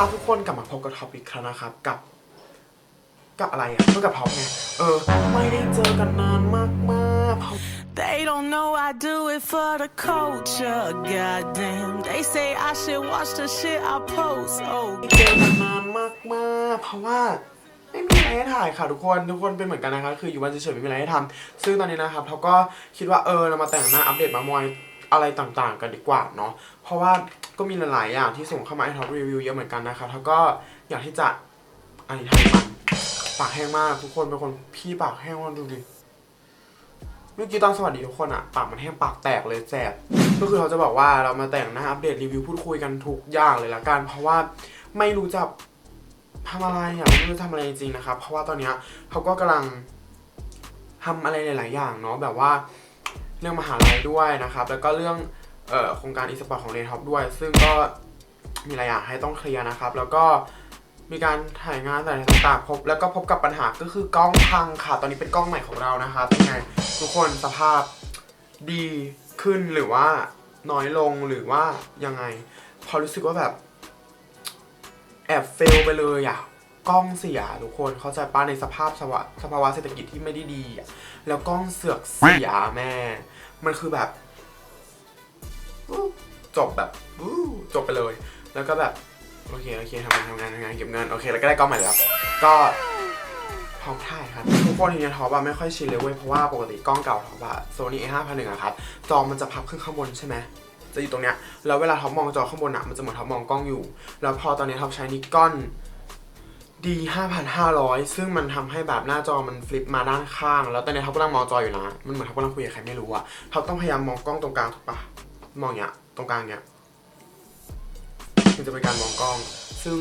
ครับทุกคนกลับมาพบกับท็อปอีกครั้งนะครับกับกับอะไรอะก็กับท็อปไงเออ ไม่ได้เจอกันนานมากมากๆเพราะ They don't know I do it for the culture. Goddamn, they say I should watch the shit I post. Oh, ไม่เจอกันนานมากมากๆเพราะว่าไม่มีอะไรให้ถ่ายค่ะทุกคนทุกคนเป็นเหมือนกันนะครับคืออยู่บ้านเฉยๆไม่มีอะไรให้ทำซึ่งตอนนี้นะครับเขาก็คิดว่าเออเรามาแต่งหน้าอัปเดตมามอย อะไรต่างๆกันดีกว่าเนาะเพราะว่าก็มีหลายๆอย่างที่ส่งเข้ามาให้ท็อปรีวิวเยอะเหมือนกันนะครับแล้วก็อยากที่จะอันนี้ทำมันปากแห้งมากทุกคนเป็นคนพี่ปากแห้งมากดูดิเมื่อกี้ตอนสวัสดีทุกคนอะปากมันแห้งปากแตกเลยแสบก็คือเขาจะบอกว่าเรามาแต่งหน้าอัปเดตรีวิวพูดคุยกันทุกอย่างเลยละกันเพราะว่าไม่รู้จะทำอะไรอะไม่รู้จะทำอะไรจริงๆนะครับเพราะว่าตอนเนี้ยเขาก็กำลังทำอะไรหลาย ๆ อย่างเนาะแบบว่า เรื่องมหาลัยด้วยนะครับ แล้วก็เรื่องโครงการอีสปอร์ตของเรนท็อปด้วย ซึ่งก็มีหลายอย่างให้ต้องเคลียร์นะครับ แล้วก็มีการถ่ายงานอะไรต่างๆพบ แล้วก็พบกับปัญหาก็คือกล้องพังค่ะ ตอนนี้เป็นกล้องใหม่ของเรานะครับเป็นไงทุกคนสภาพดีขึ้นหรือว่าน้อยลงหรือว่ายังไง พอรู้สึกว่าแบบ แอบเฟลไปเลยอะ กล้องเสียทุกคนเข้าใจป้าในสภาพสภาวะสภาวะเศรษฐกิจที่ไม่ได้ดีแล้วกล้องเสือกเสียแม่ มันคือแบบจบแบบจบไปเลย แล้วก็แบบโอเคโอเคทำงานทำงานทำงานเก็บเงินโอเคแล้วก็ได้กล้องใหม่แล้ว ก็พร้อมถ่ายครับทุกคนทีนี้ท็อปอะไม่ค่อยชินเลยเว้ยเพราะว่าปกติกล้องเก่าท็อปอะโซนี่ A 5 0 0อะครับจอมันจะพับขึ้นข้างบนใช่ไหมจะอยู่ตรงเนี้ยแล้วเวลาท็อปมองจอข้างบนอะมันจะเหมือนท็อปมองกล้องอยู่ แล้วพอตอนนี้ท็อปใช้นิกอน D 5500 ซึ่งมันทำให้แบบหน้าจอมันฟลิปมาด้านข้าง แล้วตอนนี้ท็อปกำลังมองจออยู่นะ มันเหมือนท็อปกำลังคุยกับใครไม่รู้อะท็อปต้องพยายามมองกล้องตรงกลางถูกปะมองอย่างเงี้ยตรงกลางเนี้ยมันจะเป็นการมองกล้อง ซึ่ง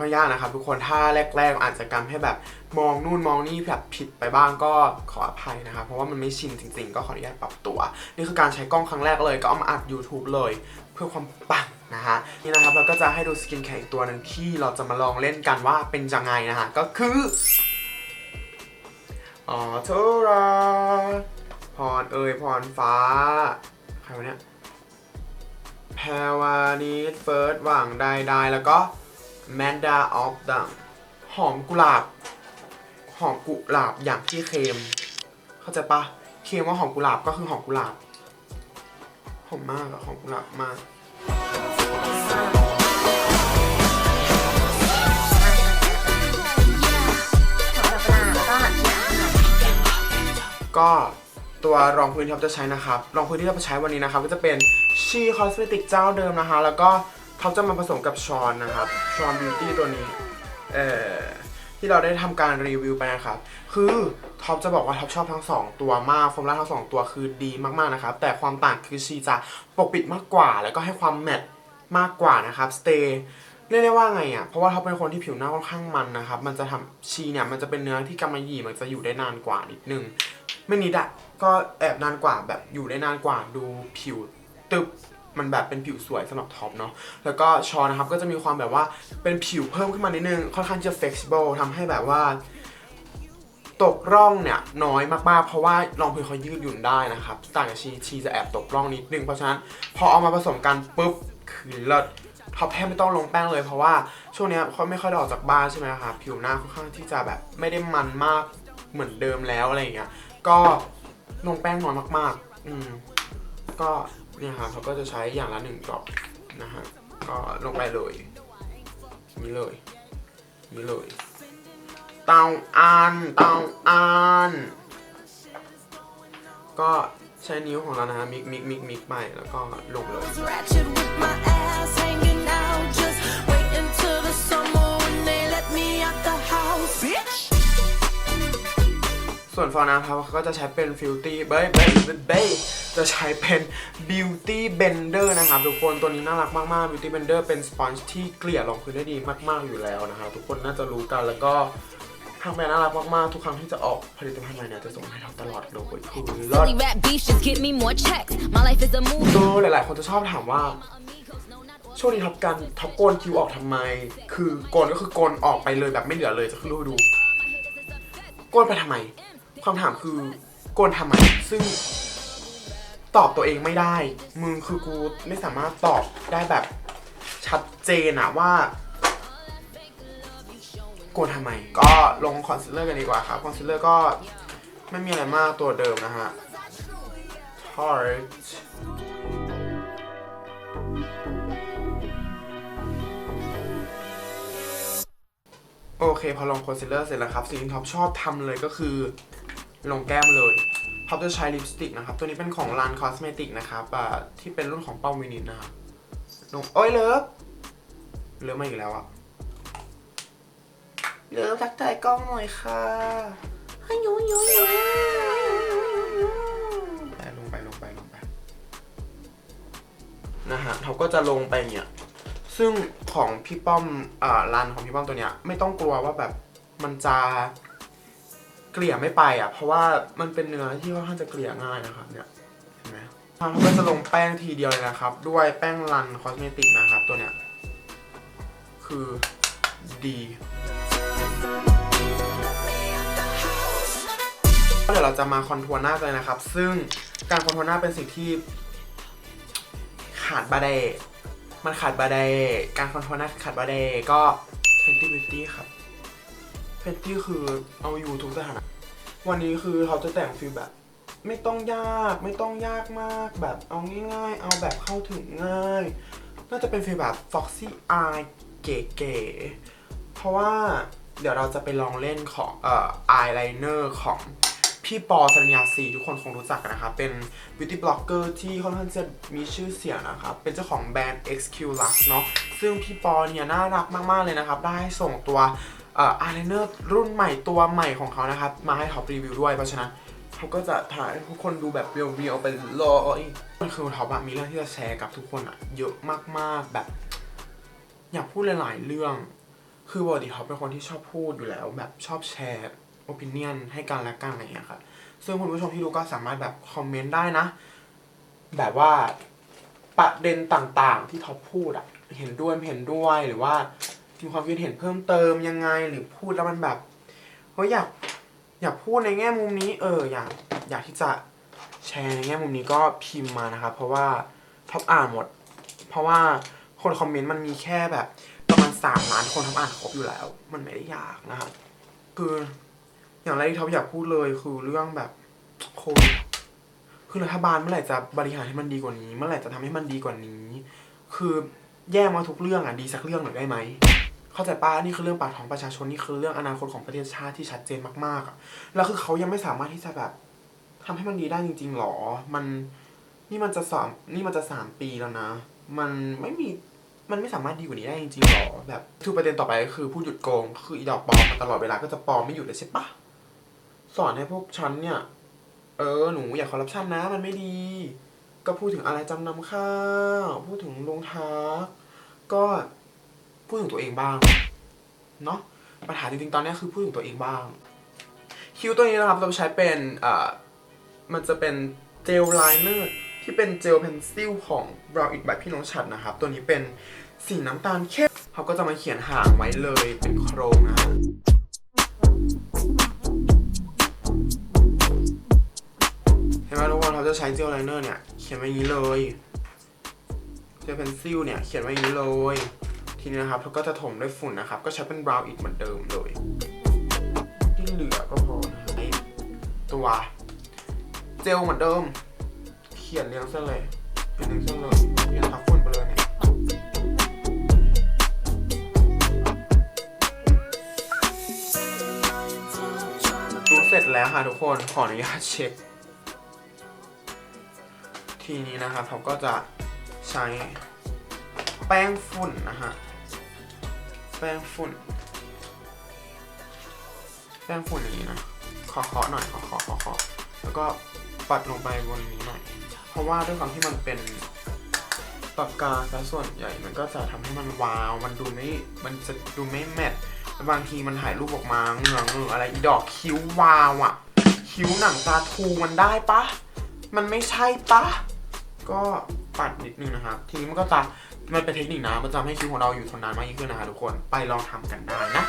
ก็ยากนะครับทุกคนถ้าแรก ๆ อาจจะกำให้แบบมองนู่นมองนี่แบบผิดไปบ้างก็ขออภัยนะครับ เพราะว่ามันไม่ชินจริง ๆ ก็ขออนุญาตปรับตัว นี่คือการใช้กล้องครั้งแรกเลยก็เอามาอัด YouTube เลย เพื่อความปัง นะฮะนี่นะครับเราก็จะให้ดูสกินแคร์อีกตัวหนึ่งที่เราจะมาลองเล่นกันว่าเป็นยังไงนะฮะก็คืออ๋อโทราพรเอยพรฟ้า ใครวะเนี่ยแพรวานิดเฟิร์สหว่างใดๆแล้วก็แมนดาออฟดังหอมกุหลาบ หอมกุหลาบอย่างที่เคม เข้าใจปะเคมว่าหอมกุหลาบก็คือหอมกุหลาบหอมมากอะหอมกุหลาบมาก ก็ตัวรองพื้นที่เราจะใช้นะครับ รองพื้นที่เราจะใช้วันนี้นะครับก็จะเป็นชีคอสเมติกเจ้าเดิมนะคะ แล้วก็เขาจะมาผสมกับชอนนะครับชอนบิวตี้ตัวนี้เอ่อที่เราได้ทำการรีวิวไปนะครับ คือท็อปจะบอกว่าท็อปชอบทั้ง 2 ตัวมากฟอร์มล่าทั้ง 2 ตัวคือดีมากๆนะครับ แต่ความต่างคือชีจะปกปิดมากกว่า แล้วก็ให้ความแมตต์มากกว่านะครับสเตย์ เรียกได้ว่าไงอะ เพราะว่าเขาเป็นคนที่ผิวหน้าค่อนข้างมันนะครับ มันจะทำชีเนี่ยมันจะเป็นเนื้อที่กำมะหยี่มันจะอยู่ได้นานกว่านิดนึง ไม่นิดอะก็แอบนานกว่าแบบอยู่ได้นานกว่าดูผิวตึบมันแบบเป็นผิวสวยสำหรับท็อปเนาะ แล้วก็ชอนะครับก็จะมีความแบบว่าเป็นผิวเพิ่มขึ้นมานิดนึง ค่อนข้างจะ flexible ทำให้แบบว่า ตกร่องเนี่ยน้อยมากๆ เพราะว่ารองพื้นเขายืดหยุ่นได้นะครับ ต่างจากชีชีจะแอบตกร่องนิดนึง เพราะฉะนั้นพอเอามาผสมกันปุ๊บคือเลิศ ท็อปแทบไม่ต้องลงแป้งเลยเพราะว่าช่วงนี้เขาไม่ค่อยได้ออกจากบ้านใช่ไหมครับผิวหน้าค่อนข้างที่จะแบบไม่ได้มันมากเหมือนเดิมแล้วอะไรอย่างเงี้ยก็ลงแป้งน้อยมากๆ อืมก็เนี่ยครับเขาก็จะใช้อย่างละหนึ่งดรอปนะฮะก็ลงไปเลยนี่เลยนี่เลยเตาอันเตาอันก็ใช้นิ้วของเรานะฮะมิกมิกมิกมิกไปแล้วก็ลงเลย ส่วนฟองน้ำครับเขาก็จะใช้เป็นฟิลตี้เบย์เบย์เบย์จะใช้เป็นบิวตี้เบนเดอร์นะครับทุกคนตัวนี้น่ารักมากๆบิวตี้เบนเดอร์เป็นสปอนจ์ที่เกลี่ยรองพื้นได้ดีมากๆอยู่แล้วนะครับทุกคนน่าจะรู้กันแล้วก็ทางแบรนด์น่ารักมากๆ ทุกครั้งที่จะออกผลิตภัณฑ์ใหม่เนี่ยจะส่งให้เราตลอดเลยคือเลิศ Silly rap beefs just get me more checks. My life is a movie. คือหลายๆ คนจะชอบถามว่า ช่วงนี้ท็อปกันท็อปโกนคิวออกทำไม คือโกนก็คือโกนออกไปเลยแบบไม่เหลือเลยจะขึ้นรูปให้ดู โกนไปทำไม คำถามคือโกนทำไมซึ่งตอบตัวเองไม่ได้ มึงคือกูไม่สามารถตอบได้แบบชัดเจนอะว่าโกนทำไม ก็ลงคอนซีลเลอร์กันดีกว่าครับ คอนซีลเลอร์ก็ไม่มีอะไรมากตัวเดิมนะฮะ Tart โอเค พอลงคอนซีลเลอร์เสร็จแล้วครับ สิ่งที่ท็อปชอบทำเลยก็คือ ลงแก้มเลยท็อปจะใช้ลิปสติกนะครับ ตัวนี้เป็นของ Lan Cosmetic นะครับอ่าที่เป็นรุ่นของเป้าวินิตนะครับลงโอ้ยเลิฟเลิฟมาอีกแล้วอะเลิฟทักทายกล้องหน่อยค่ะให้ยูยูยูไปลงไปลงไปลงไปนะฮะเขาก็จะลงไปเนี่ยซึ่งของพี่ป้อมอ่ารันของพี่ป้อมตัวเนี้ยไม่ต้องกลัวว่าแบบมันจะ เกลี่ยไม่ไปอะ เพราะว่ามันเป็นเนื้อที่ค่อนข้างจะเกลี่ยง่ายนะครับเนี่ยเห็นไหมเขาก็จะลงแป้งทีเดียวเลยนะครับ ด้วยแป้งรันคอสเมติกนะครับ ตัวเนี้ยคือดีเดี๋ยวเราจะมาคอนทัวร์หน้ากันเลยนะครับ ซึ่งการคอนทัวร์หน้าเป็นสิ่งที่ขาดบาเดมันขาดบาเดการคอนโทรลหน้าขาดบาเดก็ Fenty Beauty ครับ Fenty คือเอาอยู่ทุกสถานะวันนี้คือเขาจะแต่งฟิลแบบ ไม่ต้องยากไม่ต้องยากมากแบบเอาง่ายๆ เอาแบบเข้าถึงง่าย น่าจะเป็นฟิลแบบ Foxy Eye เก๋ๆเพราะว่าเดี๋ยวเราจะไปลองเล่นของเอ่อ eyeliner ของพี่ปอสัญญาสีทุกคนคงรู้จักกันนะครับเป็น beauty blogger ที่ค่อนข้างจะมีชื่อเสียงนะครับ เป็นเจ้าของแบรนด์ XQ Lux เนาะซึ่งพี่ปอเนี่ยน่ารักมาก ๆ เลยนะครับ ได้ส่งตัว อ่อ eyeliner รุ่นใหม่ตัวใหม่ของเขานะครับ มาให้ท็อปรีวิวด้วย เพราะฉะนั้นเขาก็จะถ่ายทุกคนดูแบบเรียวๆไปเลยมันคือท็อปมีเรื่องที่จะแชร์กับทุกคนอะเยอะมากๆแบบ อยากพูดหลายๆเรื่อง คือปกติท็อปเป็นคนที่ชอบพูดอยู่แล้ว แบบชอบแชร์ opinion ให้กันและกันอะไรอย่างเงี้ยครับซึ่งคุณผู้ชมที่ดูก็สามารถแบบคอมเมนต์ได้นะ แบบว่าประเด็นต่างๆที่ท็อปพูดอะเห็นด้วยเห็นด้วยหรือว่า มีความคิดเห็นเพิ่มเติมยังไงหรือพูดแล้วมันแบบเฮ้ยอยากอยากพูดในแง่มุมนี้เอออยากอยากที่จะแชร์ในแง่มุมนี้ก็พิมพ์มานะครับ เพราะว่าท็อปอ่านหมด เพราะว่าคนคอมเมนต์มันมีแค่แบบประมาณสามล้านคนท็อปอ่านครบอยู่แล้ว มันไม่ได้ยากนะครับคืออย่างแรกที่ท็อปอยากพูดเลยคือเรื่องแบบโควิดคือรัฐบาลเมื่อไหร่จะบริหารให้มันดีกว่านี้ เมื่อไหร่จะทำให้มันดีกว่านี้ คือแย่มาทุกเรื่องอะดีสักเรื่องหน่อยได้ไหม เข้าใจป้านี่คือเรื่องปากท้องประชาชนนี่คือเรื่องอนาคตของประเทศชาติที่ชัดเจนมากๆอะแล้วคือเขายังไม่สามารถที่จะแบบทำให้มันดีได้จริงๆหรอ มันนี่มันจะสามนี่มันจะสามปีแล้วนะ มันไม่มีมันไม่สามารถดีกว่านี้ได้จริงๆหรอแบบคือประเด็นต่อไปก็คือผู้หยุดโกง คืออีดอกปลอมมาตลอดเวลาก็จะปลอมไม่หยุดเลยใช่ปะสอนให้พวกฉันเนี่ย เออหนูอย่าคอร์รัปชันนะ มันไม่ดี ก็พูดถึงอะไรจำนำข้าวพูดถึงลงทักก็ พูดถึงตัวเองบ้างเนาะปัญหาจริงๆตอนนี้คือพูดถึงตัวเองบ้าง คิ้วตัวนี้นะครับเราใช้เป็นอ่ามันจะเป็นเจลไลเนอร์ที่เป็นเจลเพนซิลของ Brow It by พี่น้องฉัดนะครับ ตัวนี้เป็นสีน้ำตาลเข้มเขาก็จะมาเขียนหางไว้เลยเป็นโครงนะฮะเห็นไหมทุกคนเขาจะใช้เจลไลเนอร์เนี่ย เขียนไว้อย่างนี้เลย เจลเพนซิลเนี่ย เขียนไว้อย่างนี้เลย ทีนี้นะครับเขาก็จะถมด้วยฝุ่นนะครับ ก็ใช้เป็นบราวน์อีกเหมือนเดิมเลยที่เหลือก็พอนะตัวเจลเหมือนเดิม เขียนเรียงเส้นเลยเขียนเรียงเส้นเลยเขียนทับฝุ่นไปเลยเนี่ยดูเสร็จแล้วค่ะทุกคนขออนุญาตเช็ค ทีนี้นะครับเขาก็จะใช้แป้งฝุ่นนะฮะ แป้งฝุ่น แป้งฝุ่นอย่างนี้นะขอเคาะหน่อยขอเคาะขอแล้วก็ปัดลงไปบนนี้หน่อย เพราะว่าด้วยความที่มันเป็นปากกาซะส่วนใหญ่มันก็จะทำให้มันวาว มันดูไม่ มันจะดูไม่แมทแล้วบางทีมันถ่ายรูปออกมาเงื่อเงืออะไรอีดอกคิ้ววาวอะ คิ้วหนังตาทูมันได้ปะ มันไม่ใช่ปะ ก็ปัดนิดนึงนะครับ ทีนี้มันก็จะ มันเป็นเทคนิคนะ มันจะทำให้คิ้วของเราอยู่ทนนานมากยิ่งขึ้นนะคะทุกคน ไปลองทำกันได้นะ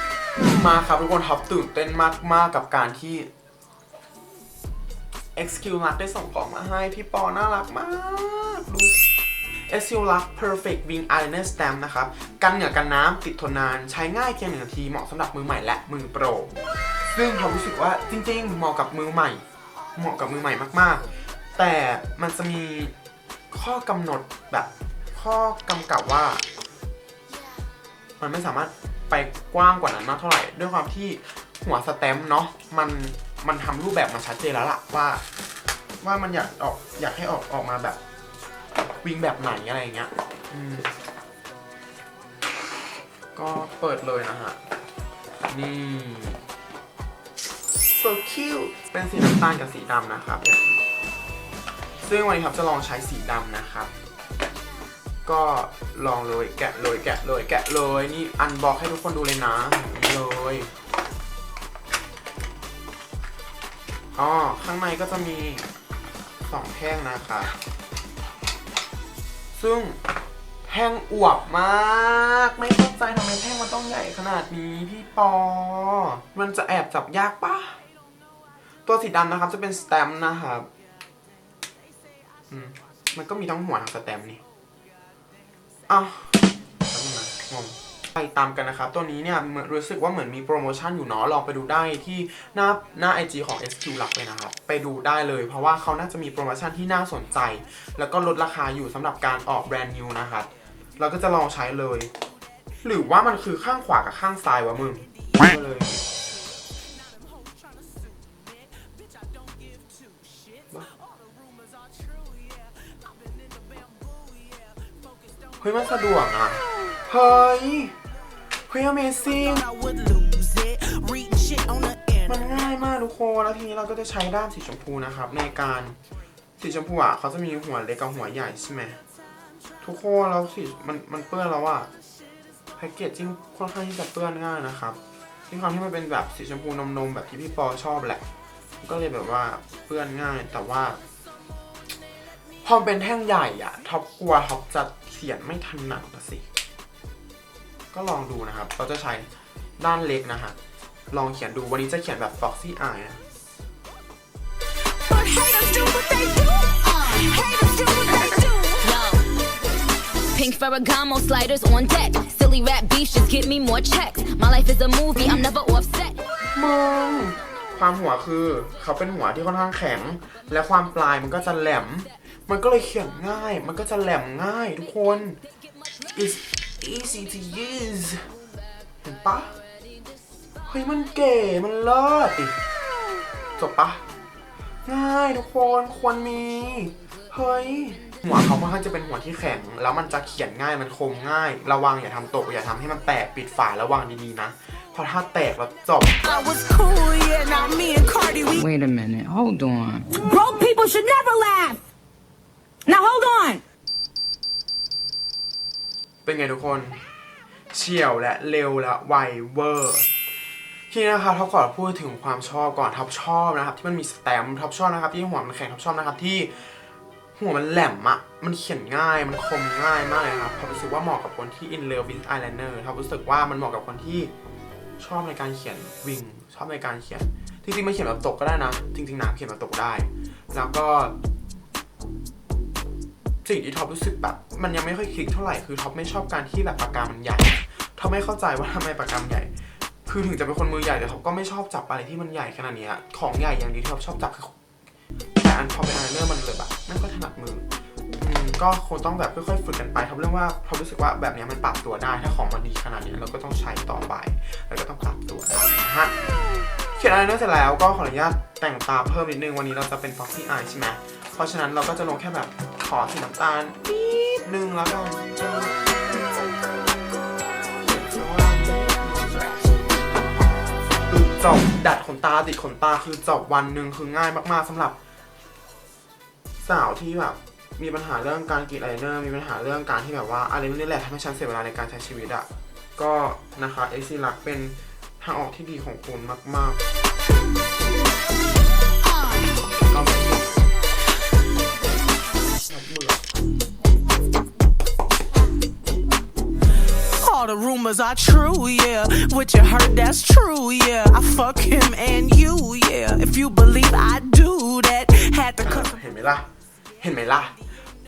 มาครับทุกคนท็อปตื่นเต้นมากๆกับการที่ XQ รักได้ส่งของมาให้พี่ปอน่ารักมากดู s u l u x Perfect Wing Eyeliner Stamp นะครับ กันเหงื่อกันน้ำติดทนนาน ใช้ง่ายเพียงหนึ่งนาทีเหมาะสำหรับมือใหม่และมือโปร ซึ่งผมรู้สึกว่าจริงๆ เหมาะกับมือใหม่ เหมาะกับมือใหม่มากๆ แต่มันจะมีข้อกำหนดแบบ ข้อกำกับว่า มันไม่สามารถไปกว้างกว่านั้นมากเท่าไหร่ ด้วยความที่หัวสแตมป์เนาะมันมันทำรูปแบบมาชัดเจนแล้วล่ะว่า ว่ามันอยากออกอยากให้ออกออกมาแบบวิ่งแบบไหนอะไรอย่างเงี้ยอืมก็เปิดเลยนะฮะ นี่ so cute เป็นสีน้ำตาลกับสีดำนะครับ ซึ่งวันนี้ครับจะลองใช้สีดำนะครับ ก็ลองเลยแกะเลยแกะเลยแกะเลยนี่อันบอกให้ทุกคนดูเลยนะเลยอ๋อข้างในก็จะมีสองแท่งนะคะ ซึ่งแท่งอวบมาก ไม่เข้าใจทำไมแท่งมันต้องใหญ่ขนาดนี้พี่ปอ มันจะแอบจับยากปะตัวสีดำนะครับจะเป็นสแตมป์นะครับ อืม มันก็มีทั้งหัวทั้งสแตมป์นี่ อ้าวแป๊บนึงนะงงไปตามกันนะครับ ตัวนี้เนี่ยเหมือนรู้สึกว่าเหมือนมีโปรโมชั่นอยู่เนาะ ลองไปดูได้ที่หน้าหน้า IG ของ SQ หลักเลยนะครับ ไปดูได้เลย เพราะว่าเขาน่าจะมีโปรโมชั่นที่น่าสนใจ แล้วก็ลดราคาอยู่สำหรับการออกแบรนด์นิวนะครับ เราก็จะลองใช้เลย หรือว่ามันคือข้างขวากับข้างซ้ายวะมึงก็เลย เฮ้ยมันสะดวกอะ เฮ้ยเฮ้ย Amazing มันง่ายมากทุกคนแล้วทีนี้เราก็จะใช้ด้ามสีชมพูนะครับ ในการสีชมพูอะเขาจะมีหัวเล็กกับหัวใหญ่ใช่ไหมทุกคนแล้วสีมันมันเปื้อนแล้วอะแพ็กเกจจิ้งค่อนข้างที่จะเปื้อนง่ายนะครับที่ความที่มันเป็นแบบสีชมพูนมๆแบบที่พี่ปอชอบแหละ ก็เลยแบบว่าเปื้อนง่ายแต่ว่า อมันเป็นแท่งใหญ่อะท็อปกลัวท็อปจะเขียนไม่ถนัดนะสิ ก็ลองดูนะครับ เราจะใช้ด้านเล็กนะฮะลองเขียนดูวันนี้จะเขียนแบบ Foxy Eye นะ But haters do what they do. Haters do what they do. Yo. Pink Ferragamo sliders on deck. Silly rap beats just get me more checks. My life is a movie, I'm never offset. มึงความหัวคือเขาเป็นหัวที่ค่อนข้างแข็ง และความปลายมันก็จะแหลม มันก็เลยเขียนง่าย มันก็จะแหลมง่ายทุกคน it's easy to use เห็นปะเฮ้ยมันเก๋ มันเลิศดิจบปะง่ายทุกคนควรมี เฮ้ย หัวเขาค่อนข้างจะเป็นหัวที่แข็ง แล้วมันจะเขียนง่ายมันคมง่าย ระวังอย่าทำตกอย่าทำให้มันแตกปิดฝาระวังดีๆนะเพราะถ้าแตกแล้วจบ I was cool, yeah. Now me and Cardi, we Wait a minute. Hold on. Broke people should never laugh. Now hold on. เป็นไงทุกคน เฉียวและเร็วและไวเวอร์ ทีนี้นะครับท็อปขอพูดถึงความชอบก่อนท็อปชอบนะครับ ที่มันมีสแตมป์ท็อปชอบนะครับ ที่หัวมันแข็งท็อปชอบนะครับที่หัวมันแหลมอะมันเขียนง่าย มันคมง่ายมากเลยครับท็อปรู้สึกว่าเหมาะกับคนที่ in love with eyeliner ท็อปรู้สึกว่ามันเหมาะกับคนที่ชอบในการเขียนวิงชอบในการเขียนจริงๆมันเขียนแบบตกก็ได้นะ จริงๆนะเขียนแบบตกได้ แล้วก็ สิ่งที่ท็อปรู้สึกแบบ มันยังไม่ค่อยคลิกเท่าไหร่คือท็อปไม่ชอบการที่แบบปากกามันใหญ่ท็อปไม่เข้าใจว่าทำไมปากกามันใหญ่ คือถึงจะเป็นคนมือใหญ่แต่ท็อปก็ไม่ชอบจับอะไรที่มันใหญ่ขนาดนี้ของใหญ่อย่างเดียวที่ท็อปชอบจับคือแต่อันพอเป็นอายไลเนอร์มันเลยแบบไม่ค่อยถนัดมืออืมก็คงต้องแบบค่อยๆฝึกกันไปท็อปเรื่องว่าท็อปรู้สึกว่าแบบนี้มันปรับตัวได้ ถ้าของมันดีขนาดนี้เราก็ต้องใช้ต่อไป แล้วก็ต้องปรับตัวได้นะฮะเขียนอายไลเนอร์เสร็จแล้วก็ขออนุญาตแต่งตาเพิ่มนิดนึง วันนี้เราจะเป็น Foxy Eye ใช่ไหมเพราะฉะนั้นเราก็จะลงแค่แบบ อสีน้ำตาลนิดนึงแล้วกันคือจบดัดขนตาติดขนตาคือจบวันหนึ่งคือง่ายมากๆสำหรับ สาวที่แบบมีปัญหาเรื่องการกรีดไลเนอร์มีปัญหาเรื่องการที่แบบว่าอะไรนี่แหละทำให้ฉันเสียเวลาในการใช้ชีวิตอะก็นะคะเอซีลักเป็นทางออกที่ดีของคุณมาก ๆ All the rumors are true, yeah. What you heard, that's true, yeah. I fuck him and you, yeah. If you believe I do that, had to cut. เห็นไหมล่ะ เห็นไหมล่ะ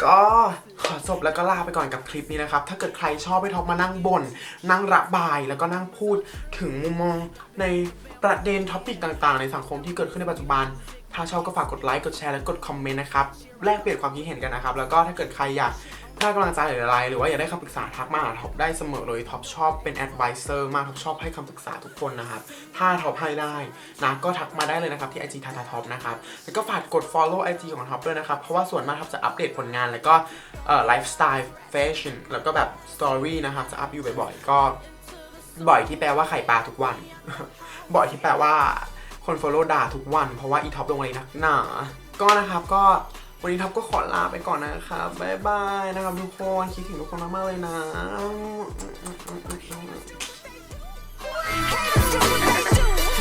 ก็ขอจบแล้วก็ลาไปก่อนกับคลิปนี้นะครับ ถ้าเกิดใครชอบให้ท็อปมานั่งบน่นนั่งระบายแล้วก็นั่งพูดถึงมุมมองในประเด็นท็อปิกต่างๆ ในสังคมที่เกิดขึ้นในปัจจุบัน ถ้าชอบก็ฝากกดไลค์กดแชร์และกดคอมเมนต์นะครับแลกเปลี่ยนความคิดเห็นกันนะครับแล้วก็ถ้าเกิดใครอยากได้กำลังใจหรืออะไร หรือว่าอยากได้คำปรึกษาทักมาหาท็อปได้เสมอเลยท็อปชอบเป็นแอดไวเซอร์มากท็อปชอบให้คำปรึกษาทุกคนนะครับ ถ้าท็อปให้ได้นะก็ทักมาได้เลยนะครับที่ IG ทาทาท็อปนะครับ แล้วก็ฝากกด follow IG ของท็อปด้วยนะครับ เพราะว่าส่วนมากท็อปจะอัปเดตผลงาน แล้วก็เอ่อไลฟ์สไตล์แฟชั่นแล้วก็แบบสตอรี่นะครับจะอัพอยู่บ่อยๆก็ บ่อยที่แปลว่าไข่ปลาทุกวัน บ่อยที่แปลว่า คน follow ด่าทุกวัน เพราะว่าอีท็อปลงอะไรนักหนา ก็นะครับก็วันนี้ท็อปก็ขอลาไปก่อนนะครับบ๊ายบายนะครับทุกคนคิดถึงทุกคนมากๆเลยนะ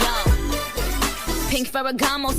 Yo. Pink Ferragamo.